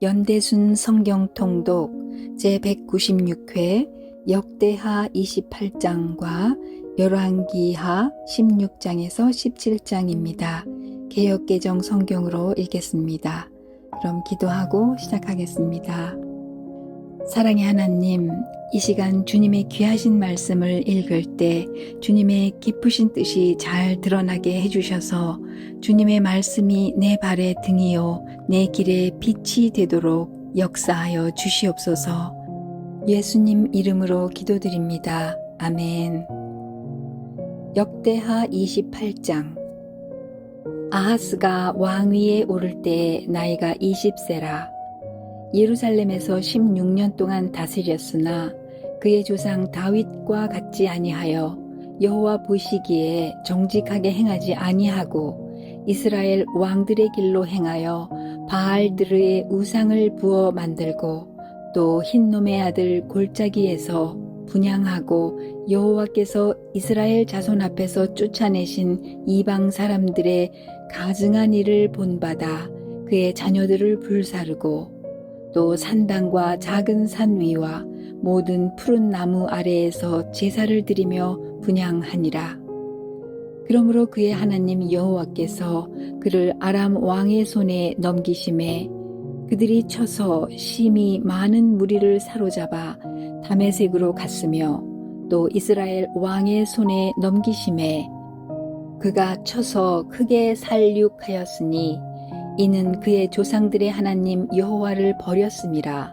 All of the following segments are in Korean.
연대순 성경통독 제196회 역대하 28장과 열왕기하 16장에서 17장입니다. 개역개정 성경으로 읽겠습니다. 그럼 기도하고 시작하겠습니다. 사랑의 하나님, 이 시간 주님의 귀하신 말씀을 읽을 때 주님의 기쁘신 뜻이 잘 드러나게 해주셔서 주님의 말씀이 내 발의 등이요, 내 길에 빛이 되도록 역사하여 주시옵소서. 예수님 이름으로 기도드립니다. 아멘. 역대하 28장 아하스가 왕위에 오를 때 나이가 20세라. 예루살렘에서 16년 동안 다스렸으나 그의 조상 다윗과 같지 아니하여 여호와 보시기에 정직하게 행하지 아니하고 이스라엘 왕들의 길로 행하여 바알들의 우상을 부어 만들고 또 흰놈의 아들 골짜기에서 분양하고 여호와께서 이스라엘 자손 앞에서 쫓아내신 이방 사람들의 가증한 일을 본받아 그의 자녀들을 불사르고 또 산당과 작은 산 위와 모든 푸른 나무 아래에서 제사를 드리며 분양하니라. 그러므로 그의 하나님 여호와께서 그를 아람 왕의 손에 넘기심에 그들이 쳐서 심히 많은 무리를 사로잡아 다메색으로 갔으며 또 이스라엘 왕의 손에 넘기심에 그가 쳐서 크게 살육하였으니 이는 그의 조상들의 하나님 여호와를 버렸음이라.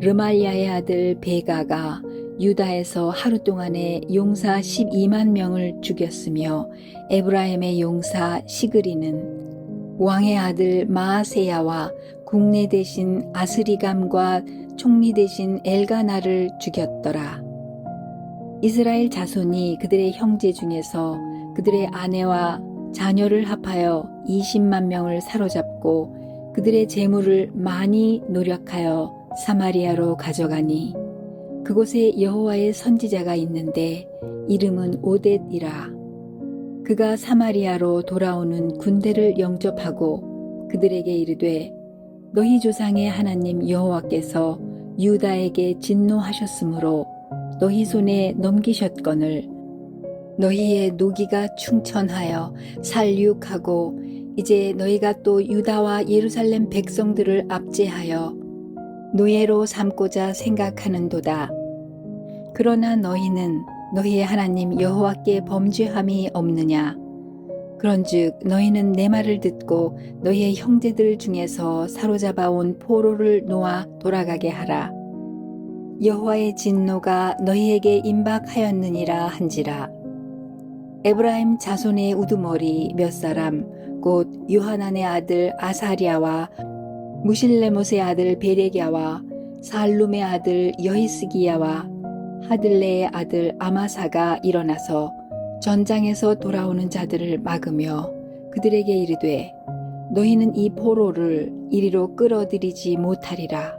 르말야의 아들 베가가 유다에서 하루 동안에 용사 12만 명을 죽였으며 에브라임의 용사 시그리는 왕의 아들 마아세야와 국내 대신 아스리감과 총리 대신 엘가나를 죽였더라. 이스라엘 자손이 그들의 형제 중에서 그들의 아내와 자녀를 합하여 20만 명을 사로잡고 그들의 재물을 많이 노력하여 사마리아로 가져가니 그곳에 여호와의 선지자가 있는데 이름은 오뎃이라. 그가 사마리아로 돌아오는 군대를 영접하고 그들에게 이르되 너희 조상의 하나님 여호와께서 유다에게 진노하셨으므로 너희 손에 넘기셨거늘 너희의 노기가 충천하여 살육하고 이제 너희가 또 유다와 예루살렘 백성들을 압제하여 노예로 삼고자 생각하는도다. 그러나 너희는 너희의 하나님 여호와께 범죄함이 없느냐? 그런즉 너희는 내 말을 듣고 너희의 형제들 중에서 사로잡아 온 포로를 놓아 돌아가게 하라. 여호와의 진노가 너희에게 임박하였느니라 한지라. 에브라임 자손의 우두머리 몇 사람 곧 요하난의 아들 아사리아와 무실레못의 아들 베레기야와 살룸의 아들 여히스기야와 하들레의 아들 아마사가 일어나서 전장에서 돌아오는 자들을 막으며 그들에게 이르되 너희는 이 포로를 이리로 끌어들이지 못하리라.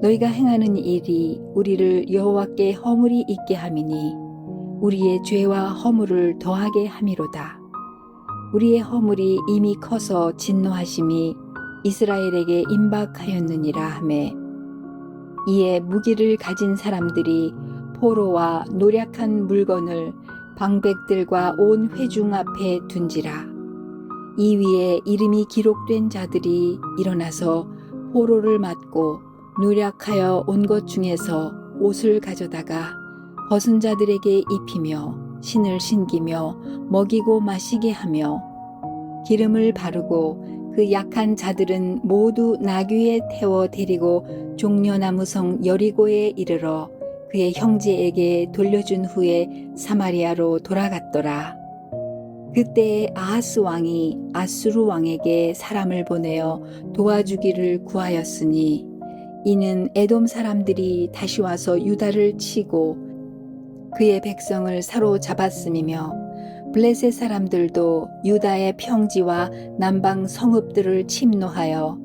너희가 행하는 일이 우리를 여호와께 허물이 있게 함이니 우리의 죄와 허물을 더하게 함이로다. 우리의 허물이 이미 커서 진노하심이 이스라엘에게 임박하였느니라 하매 이에 무기를 가진 사람들이 포로와 노략한 물건을 방백들과 온 회중 앞에 둔지라. 이 위에 이름이 기록된 자들이 일어나서 포로를 맞고 노략하여 온 것 중에서 옷을 가져다가 벗은 자들에게 입히며 신을 신기며 먹이고 마시게 하며 기름을 바르고 그 약한 자들은 모두 나귀에 태워 데리고 종려나무성 여리고에 이르러 그의 형제에게 돌려준 후에 사마리아로 돌아갔더라. 그때 아하스 왕이 아수르 왕에게 사람을 보내어 도와주기를 구하였으니 이는 에돔 사람들이 다시 와서 유다를 치고 그의 백성을 사로잡았음이며 블레셋 사람들도 유다의 평지와 남방 성읍들을 침노하여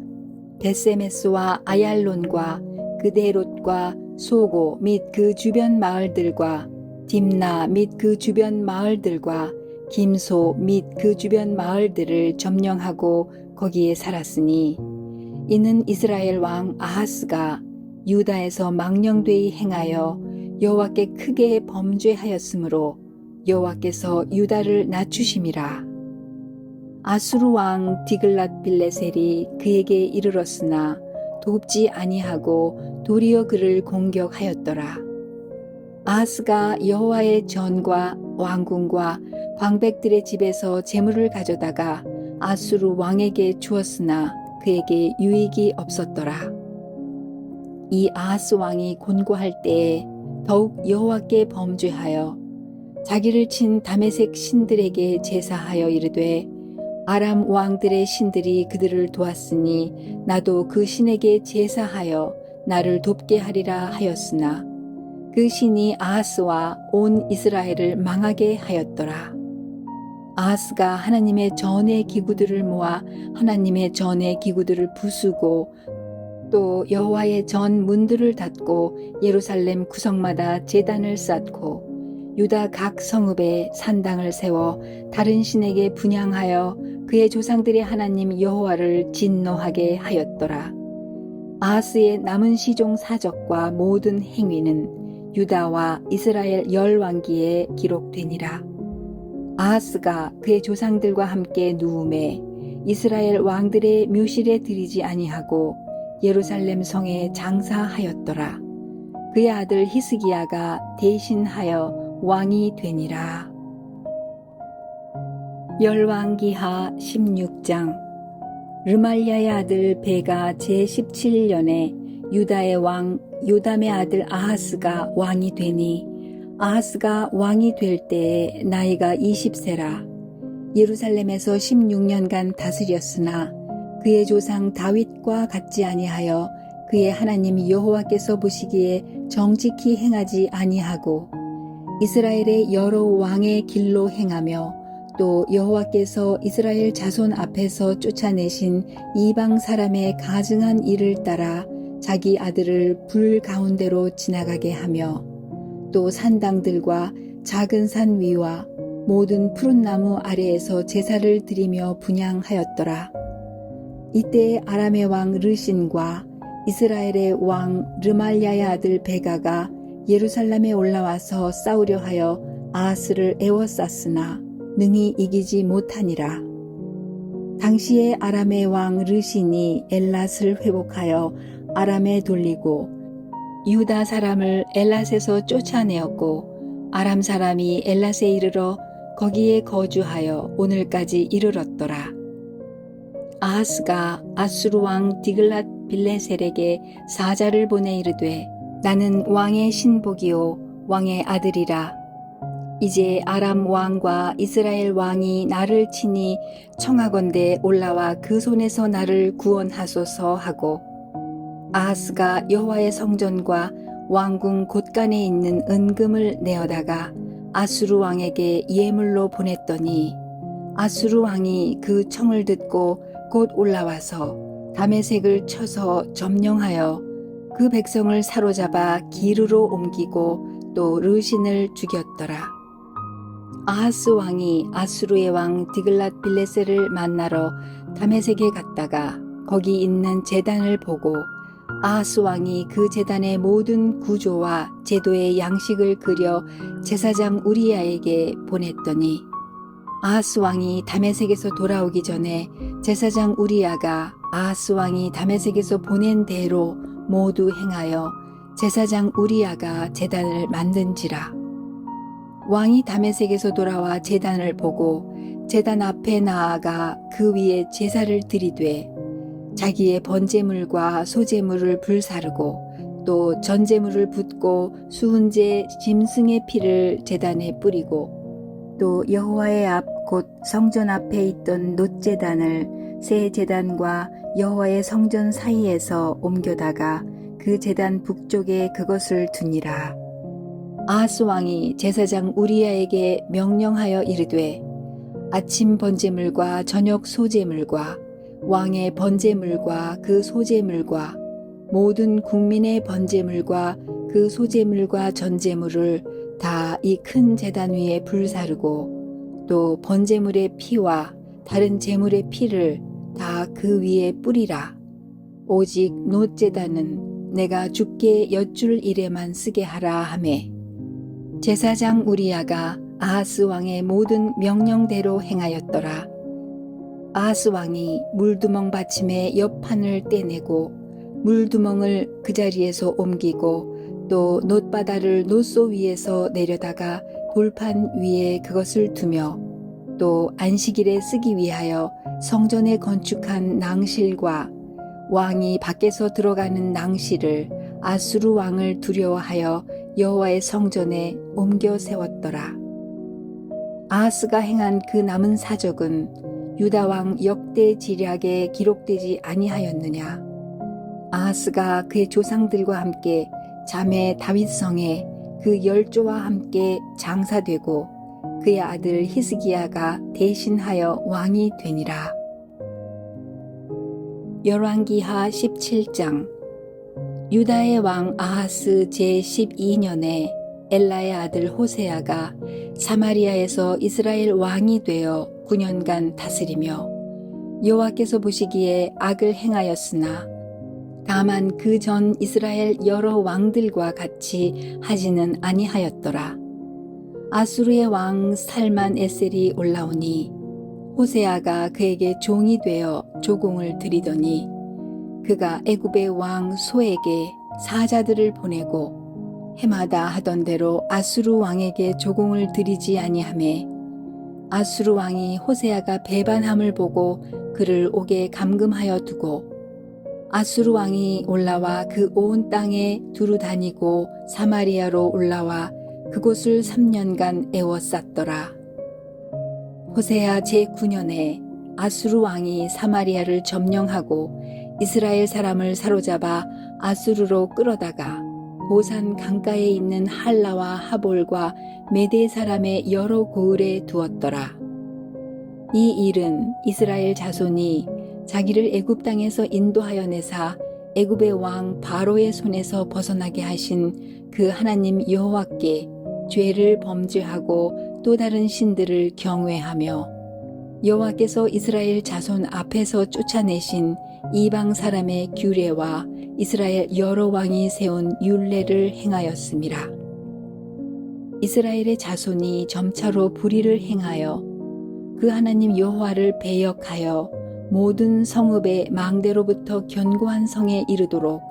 데세메스와 아얄론과 그데롯과 소고 및 그 주변 마을들과 딥나 및 그 주변 마을들과 김소 및 그 주변 마을들을 점령하고 거기에 살았으니 이는 이스라엘 왕 아하스가 유다에서 망령되이 행하여 여호와께 크게 범죄하였으므로 여호와께서 유다를 낮추심이라. 아수르 왕 디글랏 빌레셀이 그에게 이르렀으나 돕지 아니하고 도리어 그를 공격하였더라. 아하스가 여호와의 전과 왕궁과 광백들의 집에서 재물을 가져다가 아수르 왕에게 주었으나 그에게 유익이 없었더라. 이 아하스 왕이 곤고할 때에 더욱 여호와께 범죄하여 자기를 친 다메색 신들에게 제사하여 이르되 아람 왕들의 신들이 그들을 도왔으니 나도 그 신에게 제사하여 나를 돕게 하리라 하였으나 그 신이 아하스와 온 이스라엘을 망하게 하였더라. 아하스가 하나님의 전의 기구들을 모아 하나님의 전의 기구들을 부수고 또 여호와의 전 문들을 닫고 예루살렘 구석마다 제단을 쌓고 유다 각 성읍에 산당을 세워 다른 신에게 분양하여 그의 조상들의 하나님 여호와를 진노하게 하였더라. 아하스의 남은 시종 사적과 모든 행위는 유다와 이스라엘 열 왕기에 기록되니라. 아하스가 그의 조상들과 함께 누움에 이스라엘 왕들의 묘실에 들이지 아니하고 예루살렘 성에 장사하였더라. 그의 아들 히스기야가 대신하여 왕이 되니라. 열왕기하 16장 르말리아의 아들 베가 제17년에 유다의 왕 요담의 아들 아하스가 왕이 되니 아하스가 왕이 될 때에 나이가 20세라 예루살렘에서 16년간 다스렸으나 그의 조상 다윗과 같지 아니하여 그의 하나님 여호와께서 보시기에 정직히 행하지 아니하고 이스라엘의 여러 왕의 길로 행하며 또 여호와께서 이스라엘 자손 앞에서 쫓아내신 이방 사람의 가증한 일을 따라 자기 아들을 불 가운데로 지나가게 하며 또 산당들과 작은 산 위와 모든 푸른 나무 아래에서 제사를 드리며 분양하였더라. 이때 아람의 왕 르신과 이스라엘의 왕 르말리아의 아들 베가가 예루살렘에 올라와서 싸우려 하여 아하스를 에워쌌으나 능히 이기지 못하니라. 당시에 아람의 왕 르신이 엘랏을 회복하여 아람에 돌리고 유다 사람을 엘랏에서 쫓아내었고 아람 사람이 엘랏에 이르러 거기에 거주하여 오늘까지 이르렀더라. 아하스가 아수르 왕 디글랏 빌레셀에게 사자를 보내 이르되 나는 왕의 신복이요 왕의 아들이라. 이제 아람 왕과 이스라엘 왕이 나를 치니 청하건대 올라와 그 손에서 나를 구원하소서 하고 아하스가 여호와의 성전과 왕궁 곳간에 있는 은금을 내어다가 아수르 왕에게 예물로 보냈더니 아수르 왕이 그 청을 듣고 곧 올라와서 다메색을 쳐서 점령하여 그 백성을 사로잡아 기르로 옮기고 또 르신을 죽였더라. 아하스 왕이 아수르의 왕 디글랏 빌레셀을 만나러 다메섹에 갔다가 거기 있는 제단을 보고 아하스 왕이 그 제단의 모든 구조와 제도의 양식을 그려 제사장 우리야에게 보냈더니 아하스 왕이 다메섹에서 돌아오기 전에 제사장 우리야가 아하스 왕이 다메섹에서 보낸 대로 모두 행하여 제사장 우리야가 제단을 만든지라. 왕이 다메섹에서 돌아와 제단을 보고 제단 앞에 나아가 그 위에 제사를 드리되 자기의 번제물과 소제물을 불사르고 또 전제물을 붓고 수은제 짐승의 피를 제단에 뿌리고 또 여호와의 앞 곧 성전 앞에 있던 놋제단을 새 제단과 여호와의 성전 사이에서 옮겨다가 그 제단 북쪽에 그것을 두니라. 아하스 왕이 제사장 우리야에게 명령하여 이르되 아침 번제물과 저녁 소제물과 왕의 번제물과 그 소제물과 모든 국민의 번제물과 그 소제물과 전제물을 다 이큰 제단 위에 불사르고 또 번제물의 피와 다른 제물의 피를 다 그 위에 뿌리라. 오직 노제단은 내가 죽게 여쭐 일에만 쓰게 하라 하매 제사장 우리야가 아하스 왕의 모든 명령대로 행하였더라. 아하스 왕이 물두멍 받침의 옆판을 떼내고 물두멍을 그 자리에서 옮기고 또 놋바다를 놋소 위에서 내려다가 돌판 위에 그것을 두며 또 안식일에 쓰기 위하여 성전에 건축한 낭실과 왕이 밖에서 들어가는 낭실을 아수르 왕을 두려워하여 여호와의 성전에 옮겨 세웠더라. 아하스가 행한 그 남은 사적은 유다 왕 역대 지략에 기록되지 아니하였느냐? 아하스가 그의 조상들과 함께 자매 다윗성에 그 열조와 함께 장사되고 그의 아들 히스기야가 대신하여 왕이 되니라. 열왕기하 17장 유다의 왕 아하스 제12년에 엘라의 아들 호세아가 사마리아에서 이스라엘 왕이 되어 9년간 다스리며 여호와께서 보시기에 악을 행하였으나 다만 그 전 이스라엘 여러 왕들과 같이 하지는 아니하였더라. 아수르의 왕 살만 에셀이 올라오니 호세아가 그에게 종이 되어 조공을 드리더니 그가 애굽의 왕 소에게 사자들을 보내고 해마다 하던 대로 아수르 왕에게 조공을 드리지 아니하매 아수르 왕이 호세아가 배반함을 보고 그를 옥에 감금하여 두고 아수르 왕이 올라와 그 온 땅에 두루 다니고 사마리아로 올라와 그곳을 3년간 애워쌌더라. 호세아 제9년에 아수르 왕이 사마리아를 점령하고 이스라엘 사람을 사로잡아 아수르로 끌어다가 고산 강가에 있는 할라와 하볼과 메대 사람의 여러 고을에 두었더라. 이 일은 이스라엘 자손이 자기를 애굽 땅에서 인도하여 내사 애굽의 왕 바로의 손에서 벗어나게 하신 그 하나님 여호와께 죄를 범죄하고 또 다른 신들을 경외하며 여호와께서 이스라엘 자손 앞에서 쫓아내신 이방 사람의 규례와 이스라엘 여러 왕이 세운 율례를 행하였습니다. 이스라엘의 자손이 점차로 불의를 행하여 그 하나님 여호와를 배역하여 모든 성읍의 망대로부터 견고한 성에 이르도록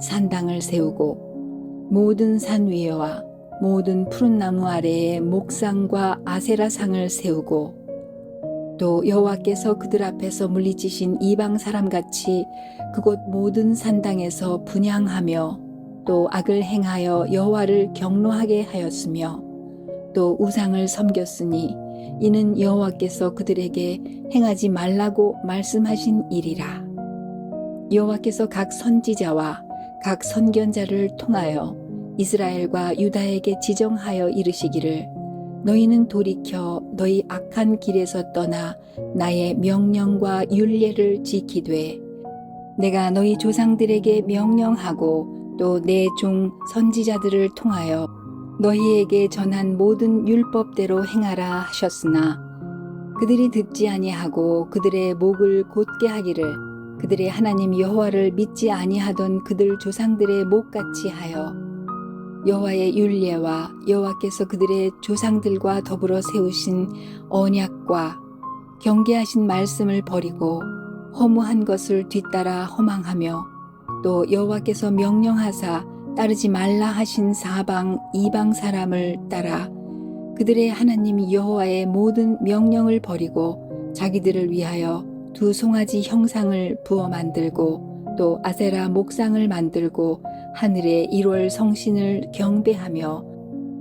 산당을 세우고 모든 산 위에와 모든 푸른 나무 아래에 목상과 아세라상을 세우고 또 여호와께서 그들 앞에서 물리치신 이방 사람 같이 그곳 모든 산당에서 분양하며 또 악을 행하여 여호와를 경노하게 하였으며 또 우상을 섬겼으니 이는 여호와께서 그들에게 행하지 말라고 말씀하신 일이라. 여호와께서 각 선지자와 각 선견자를 통하여 이스라엘과 유다에게 지정하여 이르시기를 너희는 돌이켜 너희 악한 길에서 떠나 나의 명령과 율례를 지키되 내가 너희 조상들에게 명령하고 또 내 종 선지자들을 통하여 너희에게 전한 모든 율법대로 행하라 하셨으나 그들이 듣지 아니하고 그들의 목을 곧게 하기를 그들의 하나님 여호와를 믿지 아니하던 그들 조상들의 목같이 하여 여호와의 율례와 여호와께서 그들의 조상들과 더불어 세우신 언약과 경계하신 말씀을 버리고 허무한 것을 뒤따라 허망하며 또 여호와께서 명령하사 따르지 말라 하신 사방 이방 사람을 따라 그들의 하나님 여호와의 모든 명령을 버리고 자기들을 위하여 두 송아지 형상을 부어 만들고 또 아세라 목상을 만들고 하늘의 1월 성신을 경배하며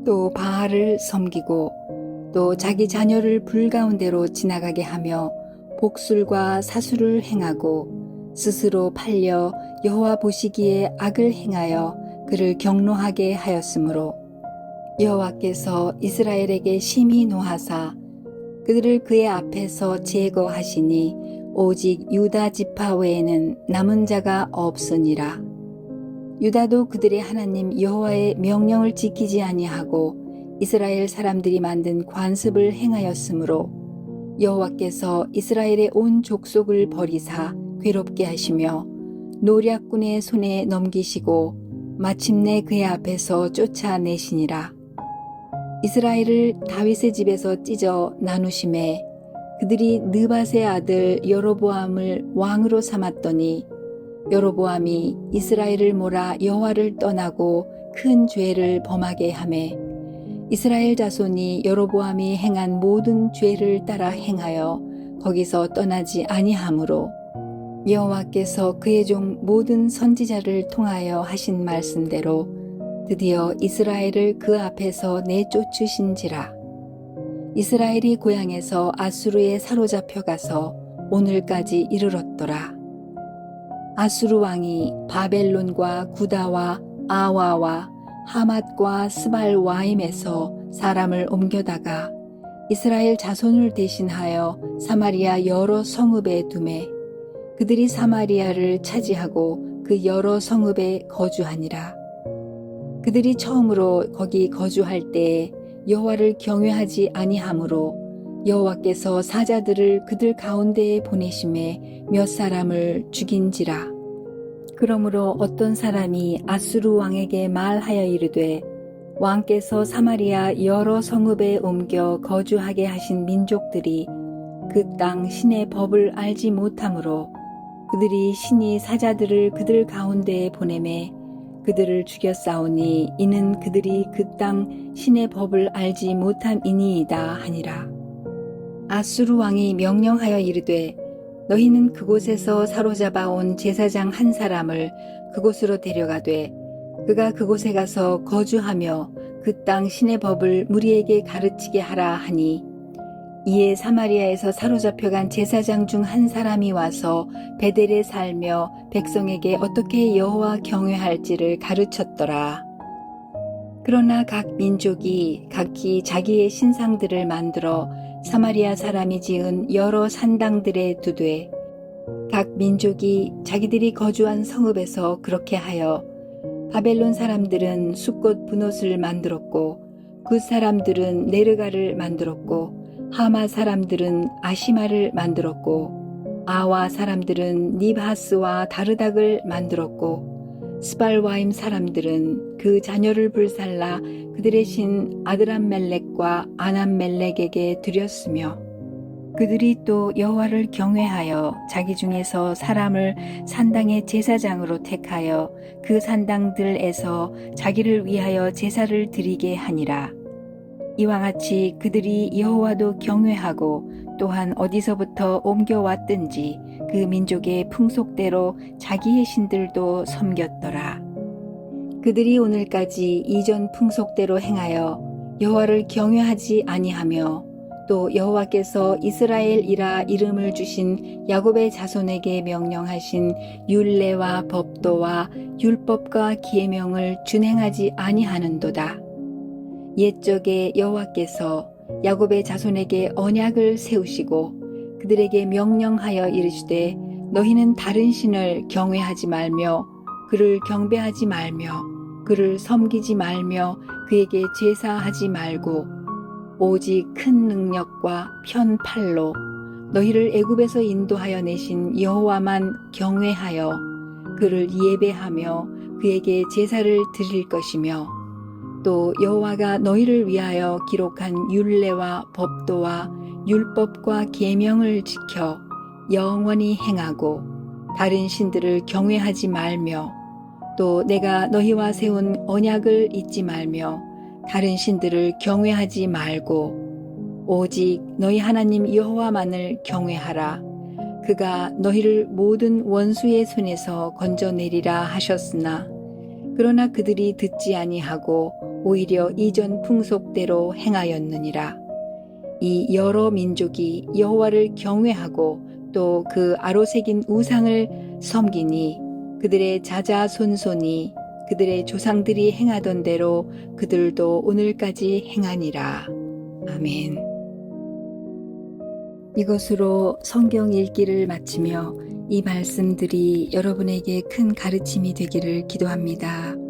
또 바알을 섬기고 또 자기 자녀를 불 가운데로 지나가게 하며 복술과 사술을 행하고 스스로 팔려 여호와 보시기에 악을 행하여 그를 경노하게 하였으므로 여호와께서 이스라엘에게 심히 노하사 그들을 그의 앞에서 제거하시니 오직 유다 지파 외에는 남은 자가 없으니라. 유다도 그들의 하나님 여호와의 명령을 지키지 아니하고 이스라엘 사람들이 만든 관습을 행하였으므로 여호와께서 이스라엘의 온 족속을 버리사 괴롭게 하시며 노략군의 손에 넘기시고 마침내 그의 앞에서 쫓아내시니라. 이스라엘을 다윗의 집에서 찢어 나누심에 그들이 느밧의 아들 여로보암을 왕으로 삼았더니 여로보암이 이스라엘을 몰아 여호와를 떠나고 큰 죄를 범하게 하매 이스라엘 자손이 여로보암이 행한 모든 죄를 따라 행하여 거기서 떠나지 아니하므로 여호와께서 그의 종 모든 선지자를 통하여 하신 말씀대로 드디어 이스라엘을 그 앞에서 내쫓으신지라. 이스라엘이 고향에서 아수르에 사로잡혀 가서 오늘까지 이르렀더라. 아수르 왕이 바벨론과 구다와 아와와 하맛과 스발 와임에서 사람을 옮겨다가 이스라엘 자손을 대신하여 사마리아 여러 성읍에 두매 그들이 사마리아를 차지하고 그 여러 성읍에 거주하니라. 그들이 처음으로 거기 거주할 때에 여호와를 경외하지 아니하므로 여호와께서 사자들을 그들 가운데에 보내심에 몇 사람을 죽인지라. 그러므로 어떤 사람이 아수르 왕에게 말하여 이르되 왕께서 사마리아 여러 성읍에 옮겨 거주하게 하신 민족들이 그 땅 신의 법을 알지 못하므로 그들이 신이 사자들을 그들 가운데에 보내매 그들을 죽였사오니 이는 그들이 그 땅 신의 법을 알지 못함이니이다 하니라. 아수르 왕이 명령하여 이르되 너희는 그곳에서 사로잡아 온 제사장 한 사람을 그곳으로 데려가되 그가 그곳에 가서 거주하며 그 땅 신의 법을 무리에게 가르치게 하라 하니 이에 사마리아에서 사로잡혀간 제사장 중 한 사람이 와서 베델에 살며 백성에게 어떻게 여호와 경외할지를 가르쳤더라. 그러나 각 민족이 각기 자기의 신상들을 만들어 사마리아 사람이 지은 여러 산당들에 두되 각 민족이 자기들이 거주한 성읍에서 그렇게 하여 바벨론 사람들은 숫꽃 분옷을 만들었고 그 사람들은 네르가를 만들었고 하마 사람들은 아시마를 만들었고 아와 사람들은 니바스와 다르닥을 만들었고 스발와임 사람들은 그 자녀를 불살라 그들의 신 아드람멜렉과 아남멜렉에게 드렸으며 그들이 또 여호와를 경외하여 자기 중에서 사람을 산당의 제사장으로 택하여 그 산당들에서 자기를 위하여 제사를 드리게 하니라. 이와 같이 그들이 여호와도 경외하고 또한 어디서부터 옮겨왔든지 그 민족의 풍속대로 자기의 신들도 섬겼더라. 그들이 오늘까지 이전 풍속대로 행하여 여호와를 경외하지 아니하며 또 여호와께서 이스라엘이라 이름을 주신 야곱의 자손에게 명령하신 율례와 법도와 율법과 계명을 준행하지 아니하는도다. 옛적에 여호와께서 야곱의 자손에게 언약을 세우시고 그들에게 명령하여 이르시되 너희는 다른 신을 경외하지 말며 그를 경배하지 말며 그를 섬기지 말며 그에게 제사하지 말고 오직 큰 능력과 편팔로 너희를 애굽에서 인도하여 내신 여호와만 경외하여 그를 예배하며 그에게 제사를 드릴 것이며 또 여호와가 너희를 위하여 기록한 율례와 법도와 율법과 계명을 지켜 영원히 행하고 다른 신들을 경외하지 말며 또 내가 너희와 세운 언약을 잊지 말며 다른 신들을 경외하지 말고 오직 너희 하나님 여호와만을 경외하라. 그가 너희를 모든 원수의 손에서 건져내리라 하셨으나 그러나 그들이 듣지 아니하고 오히려 이전 풍속대로 행하였느니라. 이 여러 민족이 여호와를 경외하고 또 그 아로새긴 우상을 섬기니 그들의 자자손손이 그들의 조상들이 행하던 대로 그들도 오늘까지 행하니라. 아멘. 이것으로 성경 읽기를 마치며 이 말씀들이 여러분에게 큰 가르침이 되기를 기도합니다.